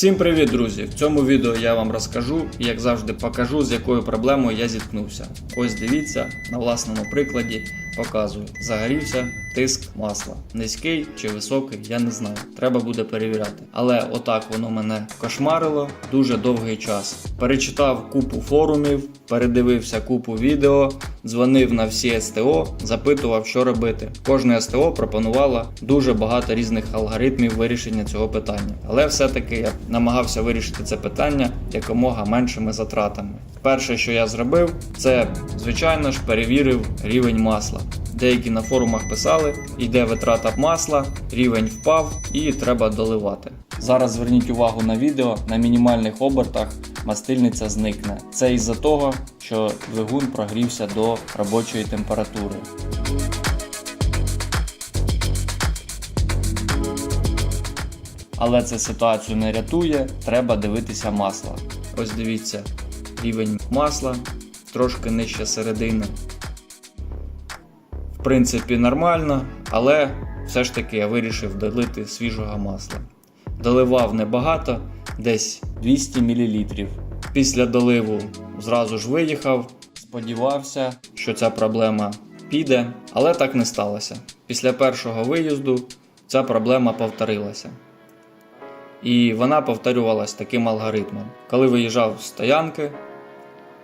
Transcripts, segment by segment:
Всім привіт, друзі! В цьому відео я вам розкажу і, як завжди, покажу, з якою проблемою я зіткнувся. Ось дивіться, на власному прикладі показую. Загорівся тиск масла. Низький чи високий, я не знаю. Треба буде перевіряти. Але отак воно мене кошмарило дуже довгий час. Перечитав купу форумів, передивився купу відео, дзвонив на всі СТО, запитував, що робити. Кожне СТО пропонувало дуже багато різних алгоритмів вирішення цього питання. Але все-таки я намагався вирішити це питання якомога меншими затратами. Перше, що я зробив, це звичайно ж перевірив рівень масла. Деякі на форумах писали, йде витрата масла, рівень впав і треба доливати. Зараз зверніть увагу на відео, на мінімальних обертах мастильниця зникне. Це із-за того, що двигун прогрівся до робочої температури. Але це ситуацію не рятує, треба дивитися масло. Ось дивіться, рівень масла трошки нижче середини. Принципі, нормально, але все ж таки я вирішив долити свіжого масла. Доливав небагато, десь 200 мл. Після доливу зразу ж виїхав, сподівався, що ця проблема піде, але так не сталося. Після першого виїзду ця проблема повторилася. І вона повторювалась таким алгоритмом. Коли виїжджав з стоянки,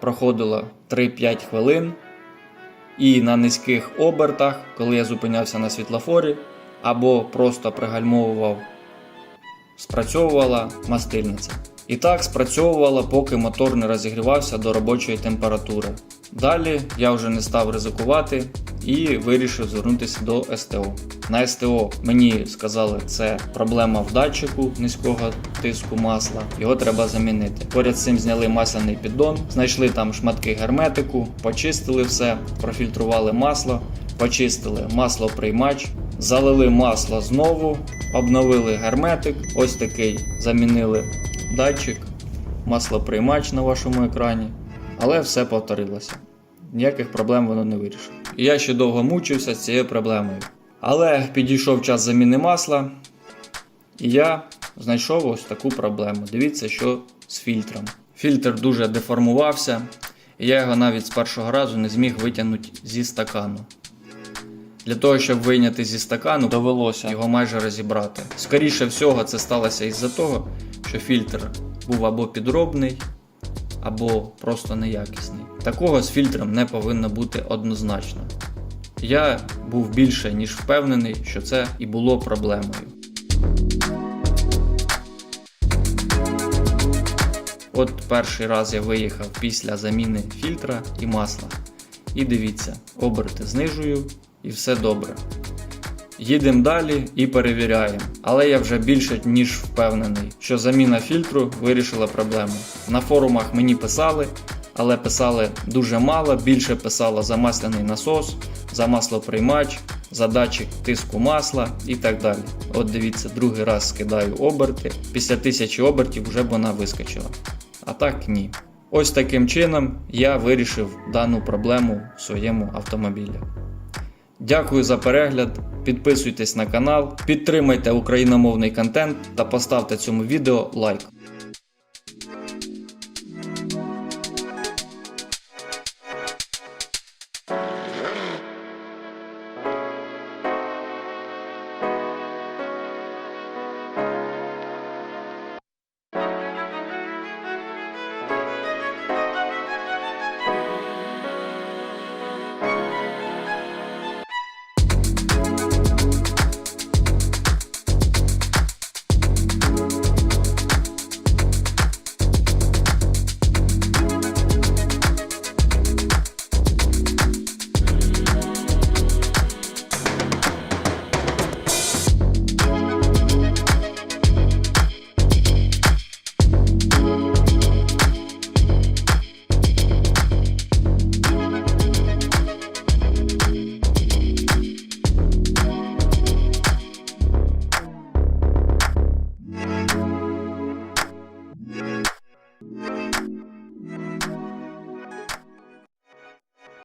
проходило 3-5 хвилин, і на низьких обертах, коли я зупинявся на світлофорі або просто пригальмовував, спрацьовувала мастильниця. І так спрацьовувала, поки мотор не розігрівався до робочої температури. Далі я вже не став ризикувати і вирішив звернутися до СТО. На СТО мені сказали, це проблема в датчику низького тиску масла, його треба замінити. Поряд з цим зняли масляний піддон, знайшли там шматки герметику, почистили все, профільтрували масло, почистили масло приймач, залили масло знову, обновили герметик, ось такий замінили датчик, маслоприймач на вашому екрані, але все повторилося. Ніяких проблем воно не вирішило. І я ще довго мучився з цією проблемою. Але підійшов час заміни масла, і я знайшов ось таку проблему. Дивіться, що з фільтром. Фільтр дуже деформувався, і я його навіть з першого разу не зміг витягнути зі стакану. Для того, щоб вийняти зі стакану, довелося його майже розібрати. Скоріше всього, це сталося із-за того, що фільтр був або підробний, або просто неякісний. Такого з фільтром не повинно бути однозначно. Я був більше ніж впевнений, що це і було проблемою. От перший раз я виїхав після заміни фільтра і масла. І дивіться, оберти знижую і все добре. Їдемо далі і перевіряємо. Але я вже більше ніж впевнений, що заміна фільтру вирішила проблему. На форумах мені писали, але писали дуже мало, більше писало за масляний насос, за маслоприймач, за датчик тиску масла і так далі. От дивіться, другий раз скидаю оберти. Після тисячі обертів вже б вона вискочила. А так ні. Ось таким чином я вирішив дану проблему в своєму автомобілі. Дякую за перегляд. Підписуйтесь на канал, підтримайте україномовний контент та поставте цьому відео лайк.